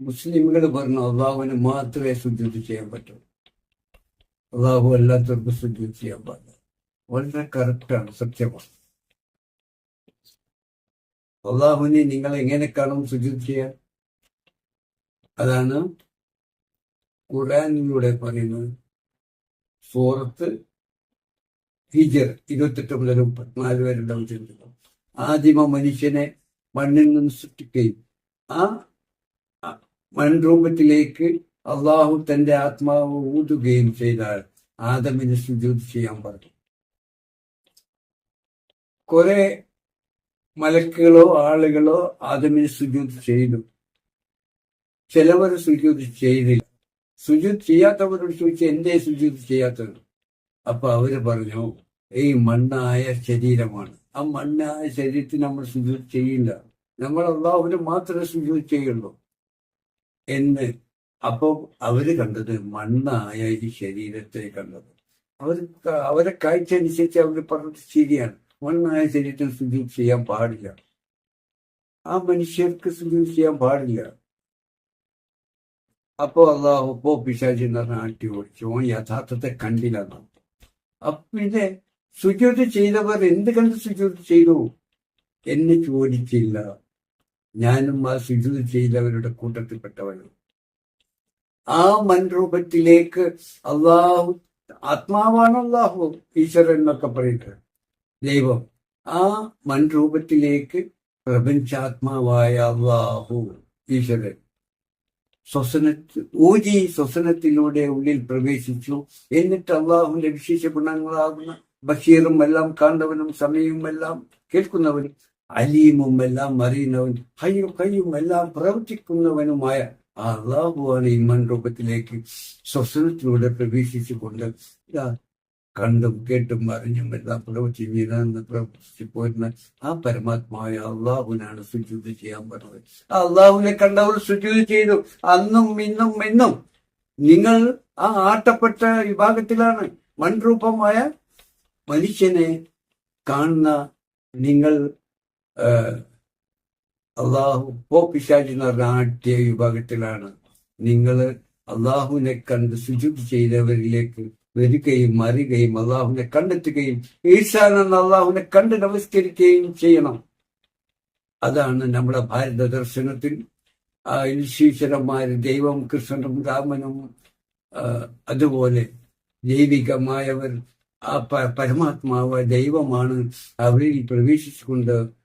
മുസ്ലിമുകൾ പറഞ്ഞു അള്ളാഹുവിന് മാത്രമേ സുജൂത് ചെയ്യാൻ പറ്റൂ. അള്ളാഹു അല്ലാത്തവർക്ക് സുജൂത് ചെയ്യാൻ പാടില്ല. വളരെ കറക്റ്റാണ് സത്യമാണ്. അള്ളാഹുവിനെ നിങ്ങൾ എങ്ങനെ കാണും സുജൂത് ചെയ്യാൻ? അതാണ് ഖുറാനിലൂടെ പറയുന്നത്. സൂറത്ത് ഹിജർ ഇരുപത്തെട്ട് മുതൽ മുപ്പത്തിനാല് വരെ ഉണ്ടാവും ആദിമ മനുഷ്യനെ മണ്ണിൽ നിന്ന് സൃഷ്ടിക്കുകയും ആ ആ മൺരൂപത്തിലേക്ക് അള്ളാഹു തന്റെ ആത്മാവ് ഊതുകയും ചെയ്താൽ ആദമിന് സുജൂത് ചെയ്യാൻ പറഞ്ഞു കുറെ മലക്കുകളോ ആളുകളോ ആദമിന് സുജൂത് ചെയ്തു. ചിലവർ സുജൂത് ചെയ്തില്ല. സുജൂത് ചെയ്യാത്തവരോട് ചോദിച്ചു എന്തേ സുജൂത് ചെയ്യാത്തത്? അപ്പൊ അവർ പറഞ്ഞു ഈ മണ്ണായ ശരീരമാണ്. ആ മണ്ണായ ശരീരത്തിന് നമ്മൾ സുജൂത് ചെയ്യില്ല. നമ്മൾ അള്ളാഹുവിന് മാത്രമേ സുജൂത് ചെയ്യുള്ളൂ. എന്ന്. അപ്പൊ അവർ കണ്ടത് മണ്ണായ ഈ ശരീരത്തെ കണ്ടത്. അവർ അവരെ കാഴ്ച അനുസരിച്ച് അവർ പറഞ്ഞത് ശരിയാണ്. മണ്ണായ ശരീരത്തിൽ സുജൂത് ചെയ്യാൻ പാടില്ല. ആ മനുഷ്യർക്ക് സുജൂത് ചെയ്യാൻ പാടില്ല. അപ്പോ അള്ളാഹു പോ പിശാചി എന്ന് പറഞ്ഞ ആട്ടി ഓടിച്ചു. ഓൻ യഥാർത്ഥത്തെ കണ്ടില്ല എന്നാണ് അപ്പൊ പിന്നെ ചെയ്തവർ എന്ത് കണ്ട് സുജൂത് ചെയ്തു? എന്നെ ചോദിച്ചില്ല. ഞാനും ആ സിജു ചെയ്തവരുടെ കൂട്ടത്തിൽപ്പെട്ടവരും ആ മൺരൂപത്തിലേക്ക് അള്ളാഹു ആത്മാവാണ് അള്ളാഹു ഈശ്വരൻ എന്നൊക്കെ പറയട്ടെ ദൈവം ആ മൺരൂപത്തിലേക്ക് പ്രപഞ്ചാത്മാവായ അള്ളാഹു ഈശ്വരൻ ശ്വസന ഊജി ശ്വസനത്തിലൂടെ ഉള്ളിൽ പ്രവേശിച്ചു. എന്നിട്ട് അള്ളാഹുവിന്റെ വിശേഷ ഗുണങ്ങളാകുന്ന ബഷീറും എല്ലാം കാണ്ടവനും സമയവും എല്ലാം കേൾക്കുന്നവനും അലീമും എല്ലാം അറിയുന്നവനും ഹയ്യും കയ്യും എല്ലാം പ്രവർത്തിക്കുന്നവനുമായ അള്ളാഹുവാണ് ഈ മൺരൂപത്തിലേക്ക് ശ്വസനത്തിലൂടെ പ്രവേശിച്ചുകൊണ്ട് ഇതാ കണ്ടും കേട്ടും അറിഞ്ഞും എല്ലാം പ്രവർത്തി നിലനിന്ന് പ്രവർത്തിച്ചു പോരുന്ന ആ പരമാത്മാവായ അള്ളാഹുവിനാണ് സുജൂത് ചെയ്യാൻ പറഞ്ഞത്. ആ അള്ളാഹുവിനെ കണ്ടവർ സുജൂത് ചെയ്തു. അന്നും ഇന്നും എന്നും നിങ്ങൾ ആ ആട്ടപ്പെട്ട വിഭാഗത്തിലാണ് മൺരൂപമായ മനുഷ്യനെ കാണുന്ന നിങ്ങൾ അള്ളാഹു പോ പിശാചി എന്ന് പറഞ്ഞ ആട്ടിയ വിഭാഗത്തിലാണ്. നിങ്ങൾ അള്ളാഹുവിനെ കണ്ട് സുജൂത് ചെയ്തവരിലേക്ക് വരികയും അറിയുകയും അള്ളാഹുവിനെ കണ്ടെത്തുകയും ഈശാൻ എന്ന അള്ളാഹുവിനെ കണ്ട് നമസ്കരിക്കുകയും ചെയ്യണം. അതാണ് നമ്മുടെ ഭാരത ദർശനത്തിൽ ഈശ്വരന്മാര് ദൈവം കൃഷ്ണനും രാമനും അതുപോലെ ദൈവികമായവർ ആ പരമാത്മാവ് ദൈവമാണ് അവരിൽ പ്രവേശിച്ചുകൊണ്ട്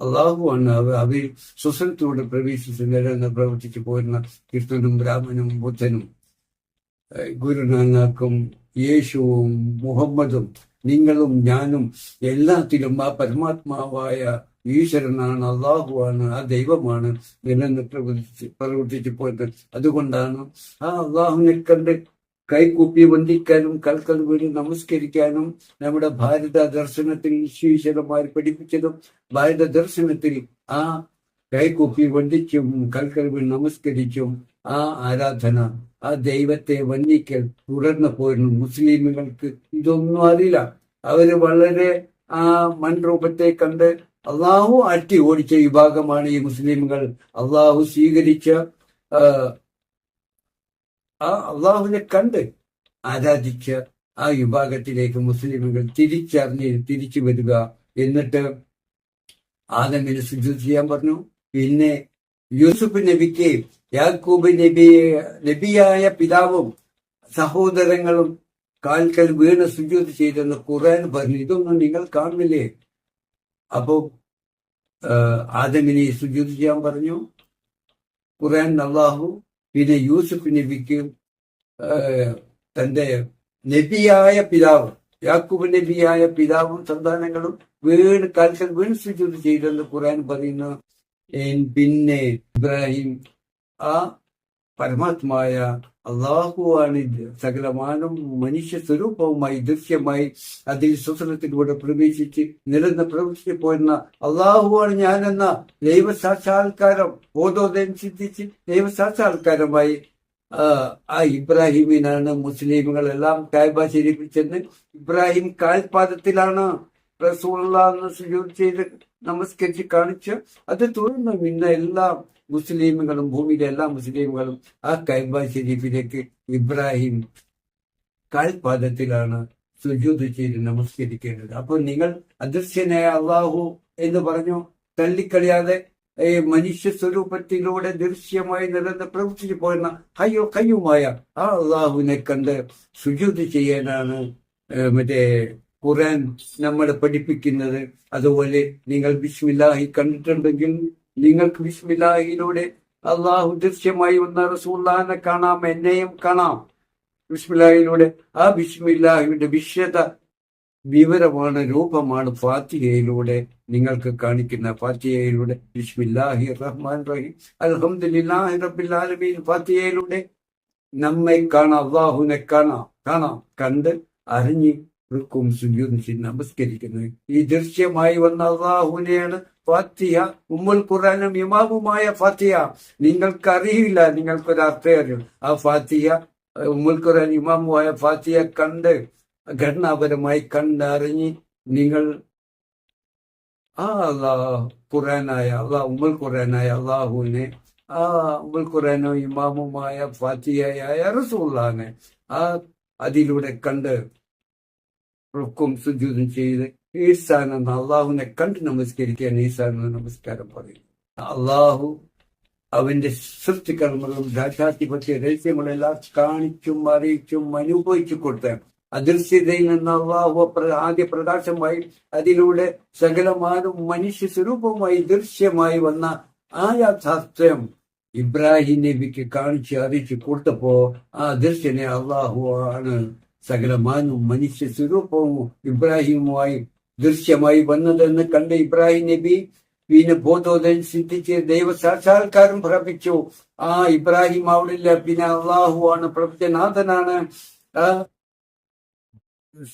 അള്ളാഹുവാണ് അവരിൽ സ്വസനത്തോടെ പ്രവേശിച്ച് നിലനിന്ന് പ്രവർത്തിച്ചു പോരുന്ന കീർത്തനും ബ്രാഹ്മനും ബുദ്ധനും ഗുരുനാനാക്കും യേശുവും മുഹമ്മദും നിങ്ങളും ഞാനും എല്ലാത്തിലും ആ പരമാത്മാവായ ഈശ്വരനാണ് അള്ളാഹുവാണ് ആ ദൈവമാണ് നിലനിന്ന് പ്രവർത്തിച്ച് പ്രവർത്തിച്ചു പോയത് അതുകൊണ്ടാണ് ആ അള്ളാഹുവിനെ കണ്ട് കൈകൂപ്പി വന്ദിക്കാനും കൽക്കൽ വീണി നമസ്കരിക്കാനും നമ്മുടെ ഭാരത ദർശനത്തിൽ ഈശ്വരമാർ പഠിപ്പിച്ചതും ഭാരത ദർശനത്തിൽ ആ കൈകൂപ്പി വന്ദിച്ചും കൽക്കൽ വീണ് നമസ്കരിച്ചും ആ ആരാധന ആ ദൈവത്തെ വന്ദിക്കൽ തുടർന്ന് പോയിരുന്നു മുസ്ലിമുകൾക്ക് ഇതൊന്നും അറിയില്ല. അവർ വളരെ ആ മൺരൂപത്തെ കണ്ട് അള്ളാഹു അട്ടി ഓടിച്ച വിഭാഗമാണ് ഈ മുസ്ലിമുകൾ. അള്ളാഹു സ്വീകരിച്ച ആ അള്ളാഹുവിനെ കണ്ട് ആരാധിച്ച ആ വിഭാഗത്തിലേക്ക് മുസ്ലിമുകൾ തിരിച്ചറിഞ്ഞ് തിരിച്ചു വരിക. എന്നിട്ട് ആദമിന് സുജൂത് ചെയ്യാൻ പറഞ്ഞു. പിന്നെ യൂസുഫ് നബിക്ക് യാക്കൂബ് നബി നബിയായ പിതാവും സഹോദരങ്ങളും കാൽക്കൽ വീണ് സുജൂത് ചെയ്തെന്ന് ഖുറാൻ പറഞ്ഞു. ഇതൊന്നും നിങ്ങൾ കാണുന്നില്ലേ? അപ്പോ ആദമിനെ സുജൂത് ചെയ്യാൻ പറഞ്ഞു. ഖുറാൻ അള്ളാഹു പിന്നെ യൂസുഫ് നബിക്ക് തന്റെ നബിയായ പിതാവ് യാക്കൂബ് നബിയായ പിതാവും സന്താനങ്ങളും വീണ് കാൽക്കൽ വീണ് സുജൂത് ചെയ്തെന്ന് ഖുറാൻ പറയുന്നു. പിന്നെ ഇബ്രാഹിം ആ പരമാത്മായ അള്ളാഹുവാണ് സകലമാനം മനുഷ്യ സ്വരൂപവുമായി ദൃശ്യമായി അതിൽ സ്വസനത്തിലൂടെ പ്രവേശിച്ച് നിരന്ന് പ്രവേശിച്ച് പോരുന്ന അള്ളാഹുവാണ് ഞാനെന്ന ദൈവസാക്ഷാത്കാരം ബോധോദയം സിദ്ധിച്ച് ദൈവസാക്ഷാത്കാരമായി ആ ഇബ്രാഹിമിനാണ് മുസ്ലിമുകളെല്ലാം കായ്ബ ശരിപ്പിച്ചെന്ന് ഇബ്രാഹിം കാൽപാദത്തിലാണ് റസൂള്ള ചെയ്ത് നമസ്കരിച്ച് കാണിച്ച് അത് തുടർന്ന് പിന്നെ എല്ലാ മുസ്ലിമുകളും ഭൂമിയിലെ എല്ലാ മുസ്ലിമുകളും ആ കൈബ ഷെരീഫിലേക്ക് ഇബ്രാഹിം കാൽപാദത്തിലാണ് സുജൂത് ചെയ്ത് നമസ്കരിക്കേണ്ടത്. അപ്പോൾ നിങ്ങൾ അദൃശ്യനായ അള്ളാഹു എന്ന് പറഞ്ഞു തള്ളിക്കളിയാതെ മനുഷ്യ സ്വരൂപത്തിലൂടെ ദൃശ്യമായി നിലനിന്ന് പ്രവർത്തിച്ചു പോരുന്ന ഹയ്യോ കയ്യുമായ ആ അള്ളാഹുവിനെ കണ്ട് സുജൂത് ചെയ്യാനാണ് മറ്റേ ഖുറാൻ നമ്മളെ പഠിപ്പിക്കുന്നത്. അതുപോലെ നിങ്ങൾ ബിസ്മില്ലാഹി കണ്ടിട്ടുണ്ടെങ്കിൽ നിങ്ങൾക്ക് ബിസ്മില്ലാഹിയിലൂടെ അള്ളാഹു ദൃശ്യമായി വന്ന റസൂല്ലാനെ കാണാം എന്നെയും കാണാം. ബിസ്മില്ലാഹിയിലൂടെ ആ ബിസ്മില്ലാഹിയുടെ വിശ്വത വിവരമാണ് രൂപമാണ് ഫാത്തിഹയിലൂടെ നിങ്ങൾക്ക് കാണിക്കുന്ന. ഫാത്തിഹയിലൂടെ ബിസ്മില്ലാഹി റഹ്മാൻ റഹീം. അൽഹംദുലില്ലാഹി റബ്ബിൽ ആലമീൻ. ഫാത്തിഹയിലൂടെ നമ്മെ കാണാം അള്ളാഹുവിനെ കാണാം കാണാം. കണ്ട് അറിഞ്ഞ് റുക്കും സുജൂദും നമസ്കരിക്കുന്നത് ഈ ദൃശ്യമായി വന്ന അള്ളാഹുവിനെയാണ് ഫാത്തിയ ഉമ്മുൽ ഖുറാനും ഇമാമുമായ ഫാത്തിഹ. നിങ്ങൾക്ക് അറിയില്ല നിങ്ങൾക്കൊരു അർത്ഥം അറിയും ആ ഫാത്തിയ ഉമ്മുൽ ഖുറാൻ ഇമാമുമായ ഫാത്തിഹ കണ്ട് ഘടനാപരമായി കണ്ടറിഞ്ഞ് നിങ്ങൾ ആ അള്ളാഹ് ഖുറാനായ അള്ളാഹ് ഉമ്മുൽ ഖുറാനായ അള്ളാഹുവിനെ ആ ഉമ്മുൽ ഖുറാനോ ഇമാമുമായ ഫാത്തിഹയായ റസൂള്ളാനെ ആ അതിലൂടെ കണ്ട് റുക്കും സുജൂതും ചെയ്ത് ഈസാന അള്ളാഹുവിനെ കണ്ട് നമസ്കരിക്കാൻ ഈസാന നമസ്കാരം പറയും. അള്ളാഹു അവന്റെ സൃഷ്ടികർമ്മങ്ങളും രാജാധിപത്യ രഹസ്യങ്ങളെല്ലാം കാണിച്ചും അറിയിച്ചും അനുഭവിച്ചു കൊടുത്ത അദൃശ്യതയിൽ നിന്ന് അള്ളാഹു ആദ്യ പ്രകാശമായി അതിലൂടെ സകലമാനും മനുഷ്യ സ്വരൂപമായി ദൃശ്യമായി വന്ന ആ യാഥാർത്ഥ്യം ഇബ്രാഹിം നബിക്ക് കാണിച്ച് അറിയിച്ചു കൊടുത്തപ്പോ ആ ദൃശ്യനെ അള്ളാഹു ആണ് സകലമാനും മനുഷ്യ സ്വരൂപവും ഇബ്രാഹിമുമായി ദൃശ്യമായി വന്നതെന്ന് കണ്ട ഇബ്രാഹിം നബി പിന്നെ ബോധോദയം സിദ്ധിച്ച് ദൈവ സാക്ഷാത്കാരം പ്രാപിച്ചു. ആ ഇബ്രാഹിം അവിടില്ല. പിന്നെ അള്ളാഹു ആണ് പ്രപഞ്ചനാഥനാണ്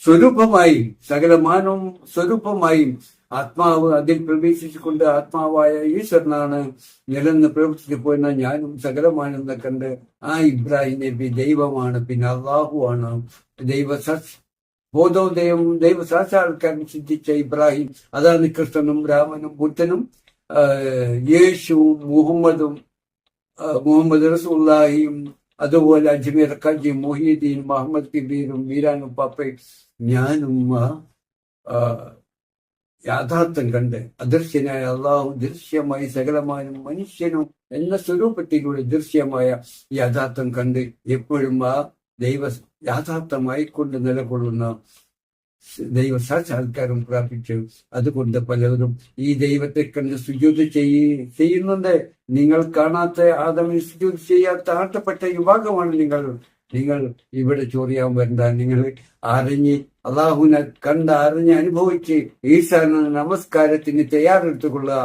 സ്വരൂപമായി സകലമാനവും സ്വരൂപമായും ആത്മാവ് അതിൽ പ്രവേശിച്ചുകൊണ്ട് ആത്മാവായ ഈശ്വരനാണ് നിലന്ന് പ്രവർത്തിച്ചു പോയിരുന്ന ഞാനും സകലമാണെന്ന് കണ്ട് ആ ഇബ്രാഹിം നബി ദൈവമാണ് പിന്നെ അള്ളാഹു ആണ് ദൈവ ബോധോദയവും ദൈവ സാക്ഷാത്കാരം സിദ്ധിച്ച ഇബ്രാഹിം അതാണ് കൃഷ്ണനും രാമനും ബുദ്ധനും യേശുവും മുഹമ്മദും മുഹമ്മദ് റസൂല്ലാഹിയും അതുപോലെ അജ്മീർ ഖജി മൊഹീദ്ദീൻ മുഹമ്മദ് കബീറും വീരാനും പാപ്പയും ഞാനും യാഥാർത്ഥ്യം കണ്ട് അദൃശ്യനായ അള്ളാഹു ദൃശ്യമായി സകലമാനും മനുഷ്യനും എന്ന സ്വരൂപത്തിലൂടെ ദൃശ്യമായ യാഥാർത്ഥ്യം കണ്ട് എപ്പോഴും ആ ദൈവ യാഥാർത്ഥ്യമായി കൊണ്ട് നിലകൊള്ളുന്ന ദൈവ സാക്ഷാത്കാരം പ്രാപിച്ചു അതുകൊണ്ട് പലരും ഈ ദൈവത്തെ കണ്ട് സുജൂത് ചെയ്യ ചെയ്യുന്നുണ്ട്. നിങ്ങൾ കാണാത്ത ആദമി സുജൂത് ചെയ്യാത്ത ആട്ടപ്പെട്ട വിഭാഗമാണ് നിങ്ങൾ. നിങ്ങൾ ഇവിടെ ചോറിയാൻ വരണ്ട. നിങ്ങൾ അറിഞ്ഞ് അള്ളാഹുവിനെ കണ്ട് അറിഞ്ഞ് അനുഭവിച്ച് ഈശാന നമസ്കാരത്തിന് തയ്യാറെടുത്തുകൊള്ളുക.